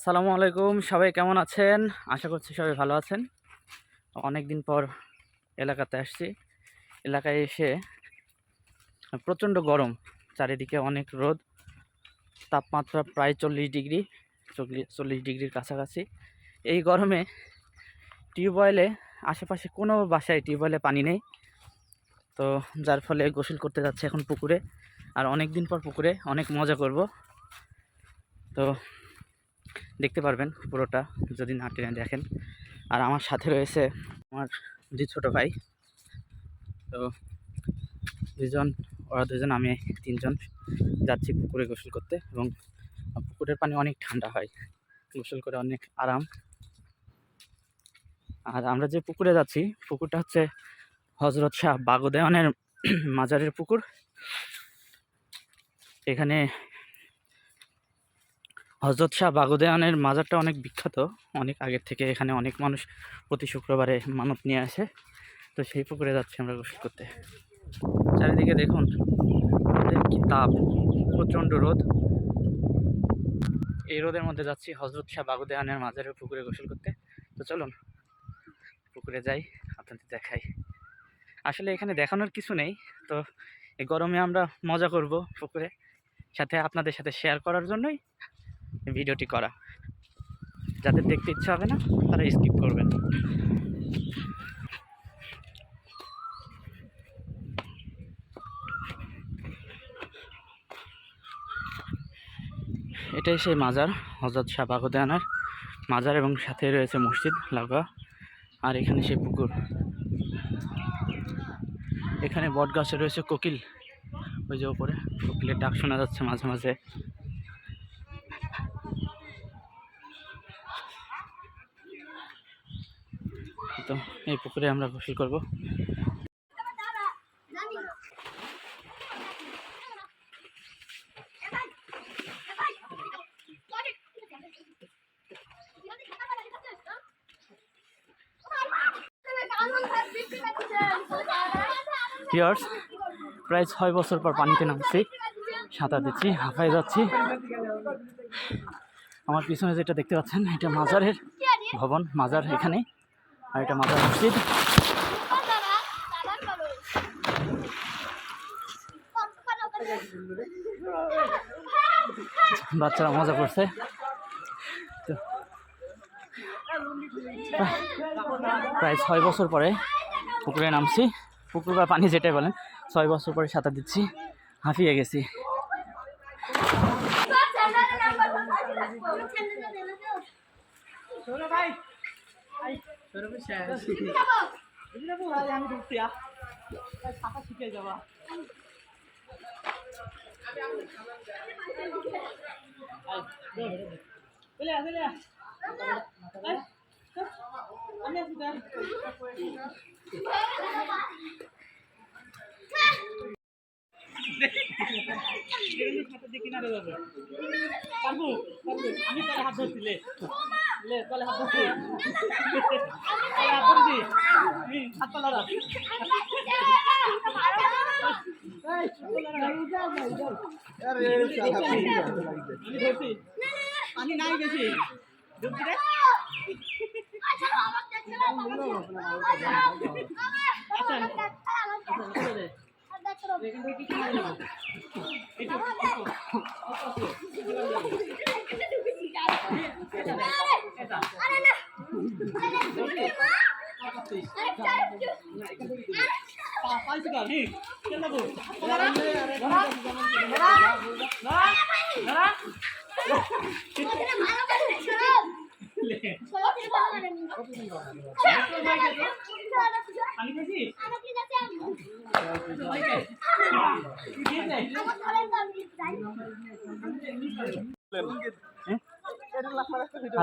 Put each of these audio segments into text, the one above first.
আসসালামু আলাইকুম, সবাই কেমন আছেন? আশা করছি সবাই ভালো আছেন। অনেক দিন পর এলাকাতে আসছি। এলাকায় এসে প্রচণ্ড গরম, চারিদিকে অনেক রোদ। তাপমাত্রা প্রায় চল্লিশ ডিগ্রি, চল্লিশ চল্লিশ ডিগ্রির কাছাকাছি। এই গরমে টিউবওয়েলে আশেপাশে কোনো বাসায় টিউবওয়েলে পানি নেই। তো যার ফলে গোসল করতে যাচ্ছে এখন পুকুরে। আর অনেক দিন পর পুকুরে, অনেক মজা করব। তো দেখতে পারবেন পুরোটা যদি না টেনে দেখেন। আর আমার সাথে রয়েছে আমার দুই ছোটো ভাই। তো দুজন ওরা দুজন আমি তিনজন যাচ্ছি পুকুরে গোসল করতে এবং পুকুরের পানি অনেক ঠান্ডা হয়। গোসল করে অনেক আরাম। আর আমরা যে পুকুরে যাচ্ছি, পুকুরটা হচ্ছে হজরত শাহ বাগোদয়ানের মাজারের পুকুর। এখানে হজরত শাহ বাগোদয়ানের মাজারটা অনেক বিখ্যাত। অনেক আগের থেকে এখানে অনেক মানুষ প্রতি শুক্রবারে মানত নিয়ে আসে। তো সেই পুকুরে যাচ্ছি আমরা গোসল করতে। চারিদিকে দেখুন কি তাপ, প্রচণ্ড রোদ। এই রোদের মধ্যে যাচ্ছি হজরত শাহ বাগোদয়ানের মাজারের পুকুরে গোসল করতে। তো চলুন, পুকুরে যাই, আপনাদের দেখাই। আসলে এখানে দেখানোর কিছু নেই। তো এই গরমে আমরা মজা করব পুকুরে। সাথে আপনাদের সাথে শেয়ার করার জন্যই ভিডিওটি করা। যাদের দেখতে ইচ্ছা হবে না, তারা স্কিপ করবেন। এটাই সেই মাজার, হজরত শাহ বাগোদয়ানার মাজার এবং সাথে রয়েছে মসজিদ লাগা আর এখানে সেই পুকুর। এখানে বট গাছে রয়েছে কোকিল। ওই যে ওপরে কোকিলের ডাক শোনা যাচ্ছে মাঝে মাঝে। তো এই পুকুরে আমরা গোসল করব। ইয়ার্স প্রায় ছয় বছর পর পানিতে নামছি, সাঁতার দিচ্ছি, হাঁপায় যাচ্ছি। আমার পিছনে যেটা দেখতে পাচ্ছেন, এটা মাজারের ভবন, মাজার এখানে। আর এটা মাজার মসজিদ বাচ্চারা মজা করছে। প্রায়- ছয় বছর পরে পুকুরে নামছি। পুকুর বা পানি যেটাই বলেন, ছয় বছর পরে সাঁতার দিচ্ছি হাঁপিয়ে গেছি। সরবে শেষ এগুলো বল আমি ঢুকছি আ ছাপা শিখে যাবা বলে বলে আমি আছি তার Thank you. পানি নাই বেশি পানি খাইছিস হ্যাঁ,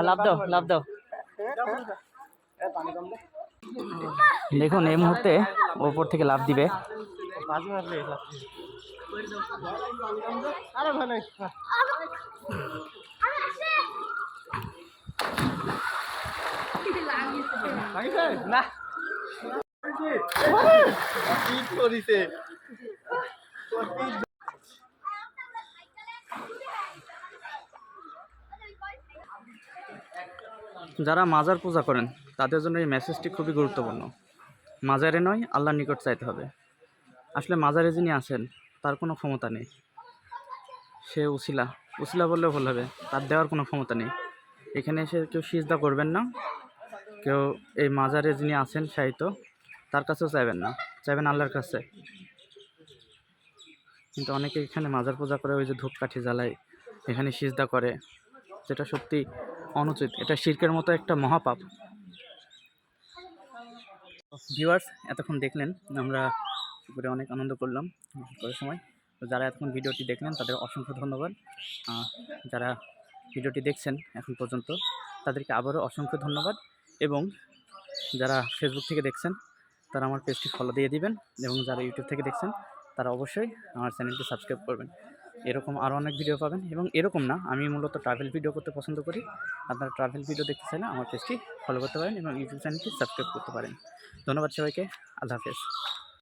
লাভ দাও লাভ দাও। দেখুন এই মুহূর্তে ওপর থেকে লাভ দিবে। না যারা মাজার পূজা করেন, তাদের জন্য এই মেসেজটি খুবই গুরুত্বপূর্ণ। মাজারে নয়, আল্লাহর নিকট চাইতে হবে। আসলে মাজারে যিনি আছেন তার কোনো ক্ষমতা নেই। সে উসিলা। উসিলা বললেও ভুল হবে, তার দেওয়ার কোনো ক্ষমতা নেই। এখানে এসে কেউ সিজদা করবেন না। কেউ এই মাজারে যিনি আছেন, সাহিত্য, তার কাছেও চাইবেন না। চাইবেন আল্লাহর কাছে। কিন্তু অনেকে এখানে মাজার পূজা করে ওই যে ধূপকাঠি জ্বালায়, এখানে সিজদা করে। যেটা সত্যি অনুচিত। এটা শির্কের মতো একটা মহাপাপ। ভিউয়ার্স এতক্ষণ দেখলেন, আমরা পুকুরে অনেক আনন্দ করলাম করার সময়। তো যারা এতক্ষণ ভিডিওটি দেখলেন, তাদের অসংখ্য ধন্যবাদ। যারা ভিডিওটি দেখছেন এখন পর্যন্ত, তাদেরকে আবারও অসংখ্য ধন্যবাদ। এবং যারা ফেসবুক থেকে দেখছেন, তারা আমার পেজটি ফলো দিয়ে দিবেন। এবং যারা ইউটিউব থেকে দেখছেন তারা অবশ্যই আমার চ্যানেলটি সাবস্ক্রাইব করবেন। এরকম আরও অনেক ভিডিও পাবেন এবং এরকম না, আমি মূলত ট্রাভেল ভিডিও করতে পছন্দ করি। আপনারা ট্রাভেল ভিডিও দেখতে চাইলে আমার পেজটি ফলো করতে পারেন এবং ইউটিউব চ্যানেলটি সাবস্ক্রাইব করতে পারেন। ধন্যবাদ সবাইকে, আল্লাহ হাফেজ।